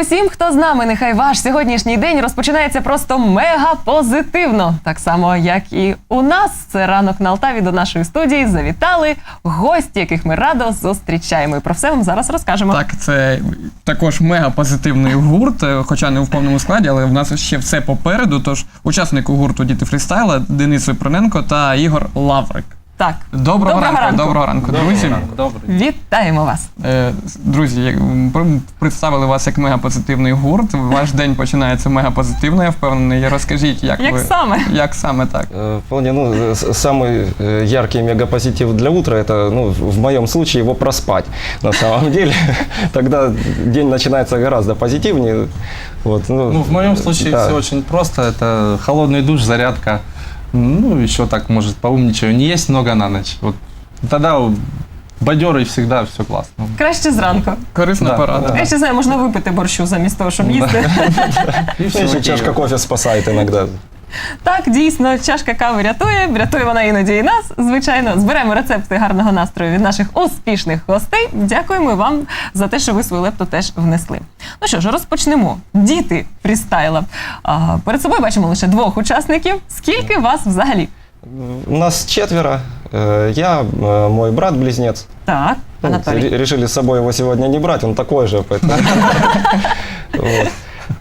Усім, хто з нами. Нехай ваш сьогоднішній день розпочинається просто мега позитивно. Так само, як і у нас. Це ранок на Алтаві до нашої студії завітали гості, яких ми радо зустрічаємо. І про все вам зараз розкажемо. Так, це також мега позитивний гурт, хоча не в повному складі, але в нас ще все попереду. Тож учасники гурту Діти фрістайла Денис Випроненко та Ігор Лаврик. Так, Доброго, ранку, ранку. доброго ранку, друзі. Добрий. Вітаємо вас. Е, Друзі, як- м, пр- представили вас як мега позитивний гурт. Ваш день починається мега позитивно, я впевнений. Розкажіть, як, Як ви саме? як саме так? Э, Вполне, ну, с- самый э, яркий мегапозитив для утра это, ну, в моем случае его проспать. На самом деле, тогда день начинается гораздо позитивнее. Вот, ну, Ну, в моем случае да. все очень просто. Это холодный душ, зарядка. Ну, еще так, может, поумничаю. Не есть много на ночь. Вот тогда бадьорий всегда все класно. Краще зранку. Корисна Да, порада. Я ще знаю, можна випити борщу замість того, щоб їсти. І ну, все еще чашка кофе спасает иногда. Так, дійсно, чашка кави рятує, рятує вона іноді і нас. Звичайно, зберемо рецепти гарного настрою від наших успішних гостей. Дякуємо вам за те, що ви свою лепту теж внесли. Ну що ж, розпочнемо. Діти фрістайла. А, перед собою бачимо лише двох учасників. Скільки вас взагалі? У нас четверо. Э, Я, э, мой брат-близнец. Так, Ну, Анатолій. ре- решили с собой его сегодня не брать, он такой же. поэтому- Вот. Э,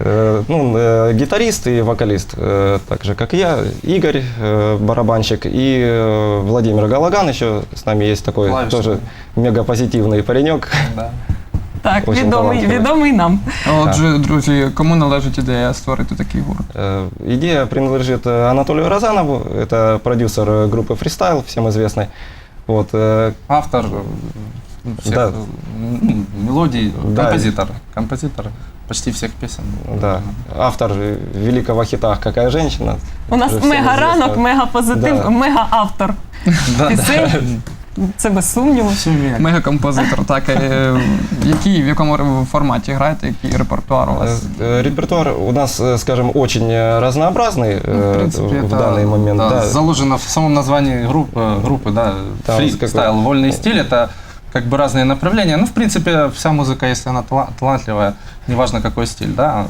Ну, э, гитарист и вокалист, э, так же, как и я, Игорь, э, барабанщик, и э, Владимир Галаган еще с нами есть такой Клавишник. тоже мега-позитивный паренек. Да. Так, Очень відомий, талантливий. відомий нам. Отже, друзі, кому належить ідея створити такий гурт? Э, Идея принадлежит э, Анатолию Розанову, это продюсер э, группы Freestyle, всем известный. Вот, э, Автор э, всех Да. э, ну, мелодий, Да. композитор. Композитор почти всех песен. да, автор э, великого хита «Какая женщина». У нас Уже всем мега ранок, известно. мега позитив, Да. мега автор Да, пісень. Це без сумніву. Все умеет. Мегакомпозитор. Так, е, який, в якому ре- форматі граєте, який репертуар у вас? Э, э, Репертуар у нас, э, скажем, очень э, разнообразный Ну, э, в принципе, в это данный момент. да, да. заложено в самом названии групп, э, группы, да, Там фристайл, какой- вольный стиль, это как бы разные направления. Ну, в принципе, вся музыка, если она тала- талантливая, неважно какой стиль, да,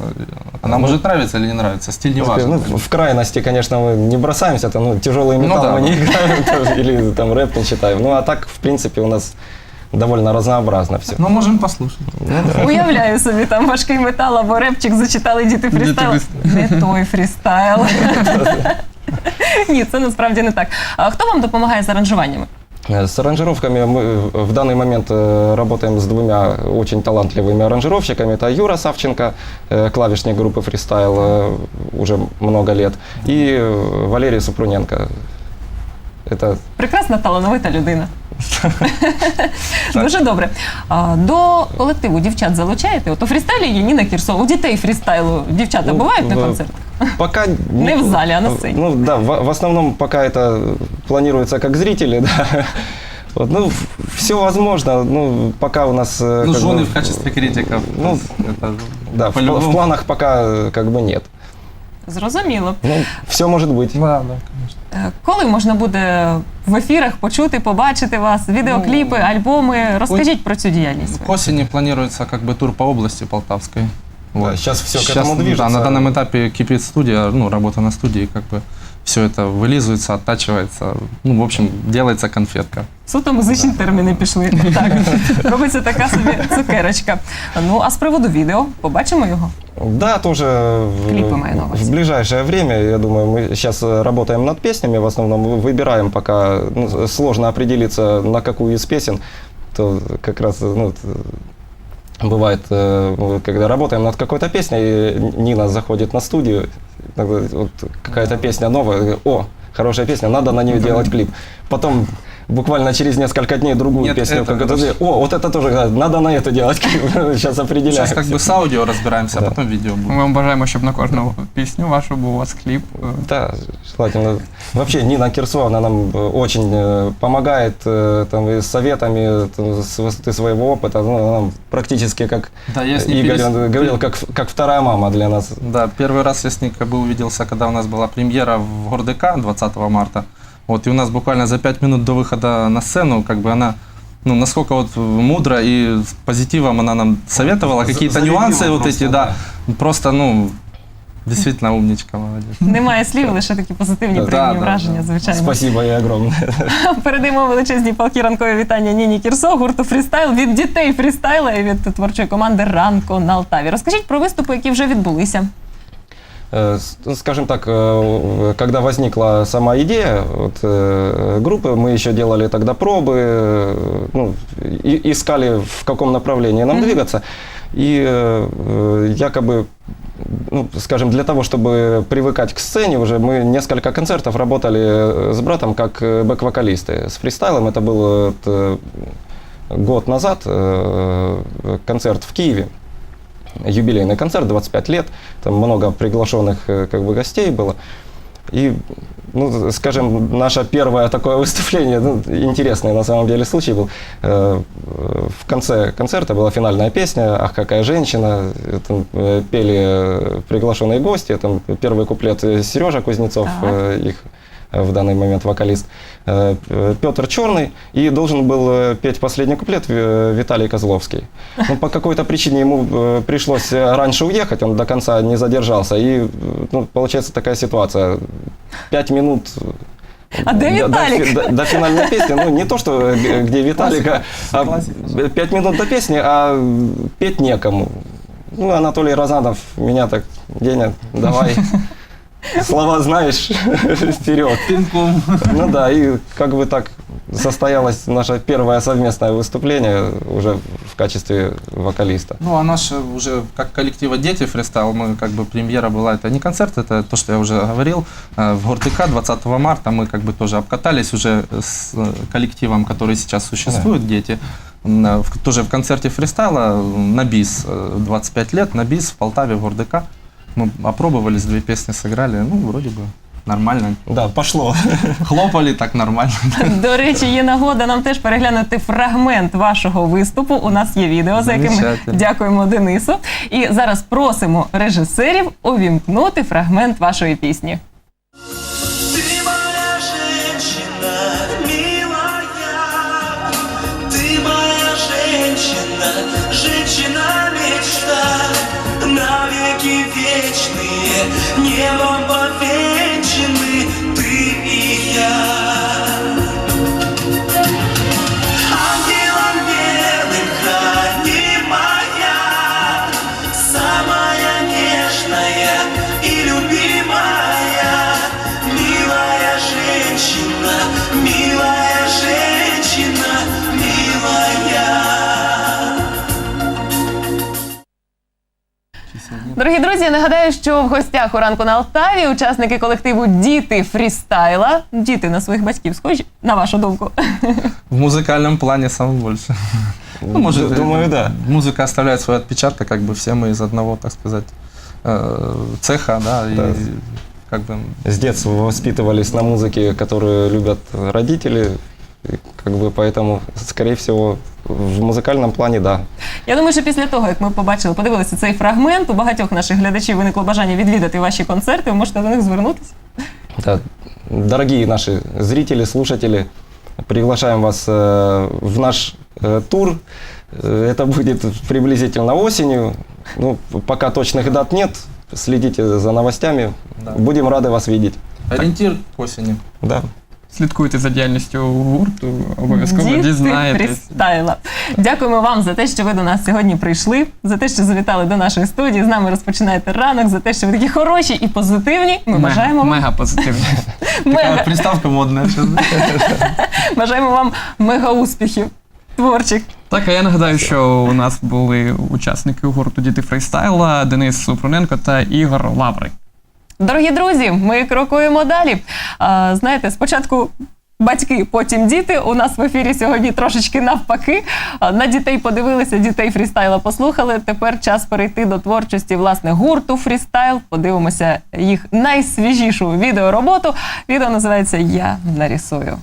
она Ну, может нравиться или не нравиться, стиль не Ну, важен. ну, в крайности, конечно, мы не бросаемся, там, ну, тяжелый Ну металл да, мы не да. играем, тоже, или там рэп не читаем. Ну, а так, в принципе, у нас довольно разнообразно все. Ну, можем послушать. Уявляю собі там важкий метал або репчик зачитали діти фрістайл. Не той фрістайл. Ні, це насправді не так. А хто вам допомагає з аранжуваннями? Э, С аранжировками мы в данный момент э, работаем с двумя очень талантливыми аранжировщиками. Это Юра Савченко, э, клавишник группы «Фристайл» э, уже много лет, и э, Валерий Супруненко. Это Прекрасна талановита людина. Дуже добре. А, До колективу дівчат залучаєте? От у фрістайлі є Ніна Кірсова. У дітей фрістайлу дівчата Ну, бувають на в- концертах? пока... Не в зале, а на сцене. Ну да, в, в основном пока это планируется как зрители, да. Вот, ну, все возможно, ну, пока у нас... э, Ну, как жены бы, в качестве критиков. Ну, это Да, в, пл- по-любому. в планах пока э, как бы нет. Зрозуміло. Ну, все может быть. Да, да, конечно. Е, Коли можна буде в ефірах почути, побачити вас, відеокліпи, альбоми? Розкажіть про цю діяльність. К осени планируется как бы тур по области Полтавской. Да, сейчас все к Сейчас, этому движется. Да, на данном этапе кипит студия, ну, работа на студии, как бы все это вылизывается, оттачивается. Ну, в общем, делается конфетка. Суто музичні терміни пішли. Так, робиться така собі цукерочка. Ну а з приводу відео побачимо його. Да, тоже в, Клипы мои новости. в ближайшее время, я думаю, мы сейчас э, работаем над песнями, в основном вы- выбираем пока, ну, сложно определиться, на какую из песен, то как раз, ну, т- бывает, э, когда работаем над какой-то песней, Нина заходит на студию, вот какая-то песня новая, о, хорошая песня, надо на нее делать клип. Потом буквально через несколько дней другую Нет, песню, это как это, хорошо. о, вот это тоже, да, надо на это делать клип, сейчас определяем. Сейчас как бы с аудио разбираемся, Да. а потом видео будет. Ми вам бажаємо, щоб на кожну пісню вашу був у вас кліп. Е, Да, желательно. Вообще Нина Кирсова, она нам э, очень э, помогает э, там, и с советами там, с высоты своего опыта. Ну, она нам практически как Да, я с ней Игорь перес- он говорил, как, как вторая мама для нас. Да, первый раз я с ней как бы увиделся, когда у нас была премьера в Гордыка 20 марта. Вот, и у нас буквально за пять минут до выхода на сцену, как бы она ну, насколько вот мудро и с позитивом она нам советовала, За- какие-то зарядила нюансы вот просто, эти, да, просто, ну, действительно умничка, молодец. Немає слів, лише такі позитивні, Да, приємні да, враження, да. звичайно. Спасибо и огромное. Передаємо величезні палки ранкові вітання Ніні Кірсо, гурту фрістайл від дітей фрістайла і від творчої команди Ранко на Алтаві. Розкажіть про виступи, які вже відбулися. Э, ну, Скажем так, э, когда возникла сама идея вот, э, группы, мы еще делали тогда пробы, ну, и- искали, в каком направлении нам двигаться. И якобы, ну, скажем, для того, чтобы привыкать к сцене, уже мы несколько концертов работали с братом как бэк-вокалисты. С фристайлом это был вот, э, год назад концерт в Киеве юбилейный концерт, 25 лет, там много приглашенных э, как бы гостей было. И, ну, скажем, наше первое такое выступление, ну, интересный на самом деле случай был. Э, В конце концерта была финальная песня «Ах, какая женщина». Там, э, пели приглашенные гости. Там первый куплет Сережа Кузнецов, Так. их в данный момент вокалист, э, Петр Черный, и должен был э, петь последний куплет э, Виталий Козловский. Ну, по какой-то причине ему э, пришлось э, раньше уехать, он до конца не задержался, и э, ну, получается такая ситуация. Пять минут э, А до- до Виталик? фи- До, до финальной песни, ну не то, что э, где Виталик, а- пять минут до песни, а петь некому. Ну, Анатолий Розанов меня так, Деня, давай, слова знаешь, вперед. Пинком. Ну да, и как бы так состоялось наше первое совместное выступление уже в качестве вокалиста. Ну, а наш уже как коллектива «Дети» фристайл, мы как бы премьера была, это не концерт, это то, что я уже говорил, э, в Гортыка 20 марта мы как бы тоже обкатались уже с э, коллективом, который сейчас существует, «Дети», М, э, в- тоже в концерте фристайла на бис, э, 25 лет, на бис в Полтаве, в Гордыка. Мы опробовались, две песни сыграли, ну, вроде бы нормально. Да, пошло. Хлопали так нормально. До речі, є нагода нам теж переглянути фрагмент вашого виступу. У нас є відео, за яким ми Замечательно. дякуємо Денису. І зараз просимо режисерів увімкнути фрагмент вашої пісні. cielo Дорогі друзі, я нагадаю, що в гостях у ранку на Алтаві учасники колективу Діти фрістайла. Діти на своїх батьків схожі, на вашу думку. В музыкальном плане самое больше. Ну, может, Д- думаю, э, да. Музыка оставляет свой отпечаток, как бы все мы из одного, так сказать, э, цеха, да, и Да. как бы С детства воспитывались на музыке, которую любят родители, и как бы поэтому, скорее всего, в музыкальном плане, да. Я думаю, що після того, як ми побачили, подивилися цей фрагмент, у багатьох наших глядачів виникло бажання відвідати ваші концерти. Ви можете до них звернутися. Да. Дорогие наши зрители, слушатели, приглашаем вас э, в наш э, тур. Э, Это будет приблизительно осенью. Ну, пока точных дат нет, следите за новостями. Да. Будем рады вас видеть. ориентир к осени. Да. Слідкуйте за діяльністю гурту, обов'язково Діти дізнаєтесь. фрістайла. Дякуємо вам за те, що ви до нас сьогодні прийшли, за те, що завітали до нашої студії. З нами розпочинаєте ранок, за те, що ви такі хороші і позитивні. Ми бажаємо вам Мега позитивно. Мега, приставка модная сейчас. бажаємо вам мега успіхів творчих. Так, а я нагадаю, що у нас були учасники гурту Діти фрістайла Денис Супруненко та Ігор Лаврик. Дорогі друзі, ми крокуємо далі. А, знаєте, спочатку. Батьки, потім діти. У нас в ефірі сьогодні трошечки навпаки. На дітей подивилися, дітей фрістайла послухали. Тепер час перейти до творчості власне гурту фрістайл. Подивимося їх найсвіжішу відеороботу. Відео називається Я нарисую.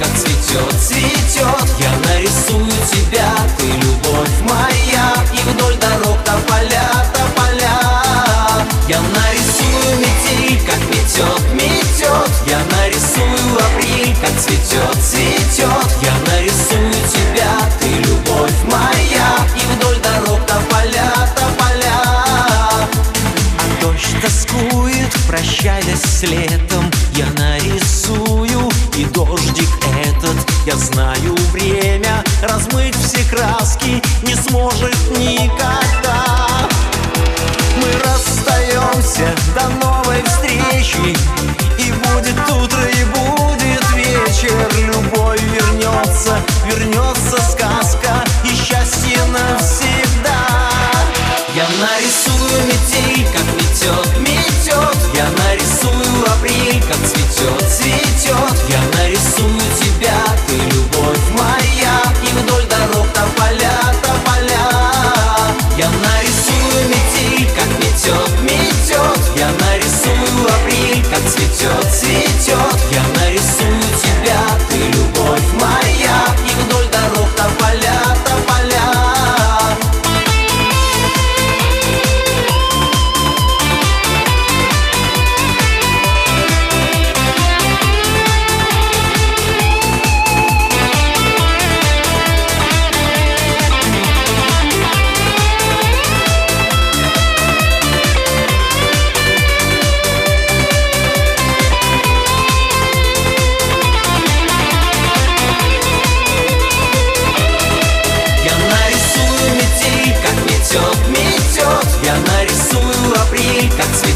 Как цветет, цветет. Я нарисую тебя, ты любовь моя. И вдоль дорог тополя, тополя Я нарисую метель, как метет, метет. Я нарисую апрель, как цветет, цветет. Я нарисую тебя, ты любовь моя. И вдоль дорог тополя, тополя а дождь тоскует, прощаясь с летом. Я нарисую и дождик Я знаю, время размыть все краски Не сможет никогда. Мы расстаемся до новой встречи И будет утро, и будет вечер. Любовь вернется, вернется сказка И счастье навсегда. Я нарисую метель, как that's it.